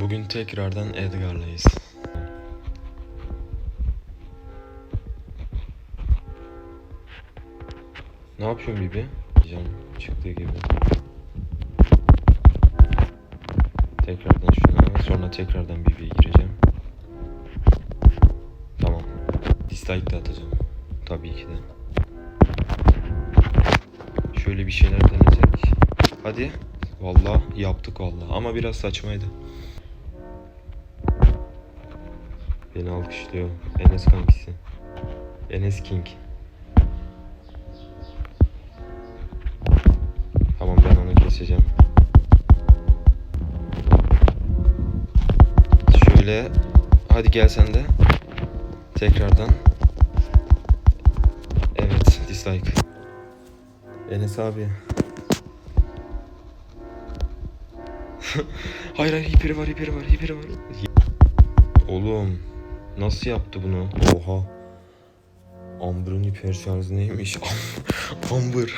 Bugün tekrardan Edgar'layız. Ne yapıyorsun Bibi? Can çıktığı gibi. Tekrardan şuna, sonra tekrardan Bibi'ye gireceğim. Tamam. Dislike de atacağım. Tabii ki de. Şöyle bir şeyler denesek. Hadi. Vallahi yaptık vallahi ama biraz saçmaydı. Beni alkışlıyor. Enes kankisi. Enes King. Tamam ben onu keseceğim. Şöyle hadi gel sen de. Tekrardan. Evet dislike. Enes abi. hayır hayır hiperi var hiperi var hiperi var. Oğlum nasıl yaptı bunu? Oha. Amber'ın hiper şarjı neymiş? Amber.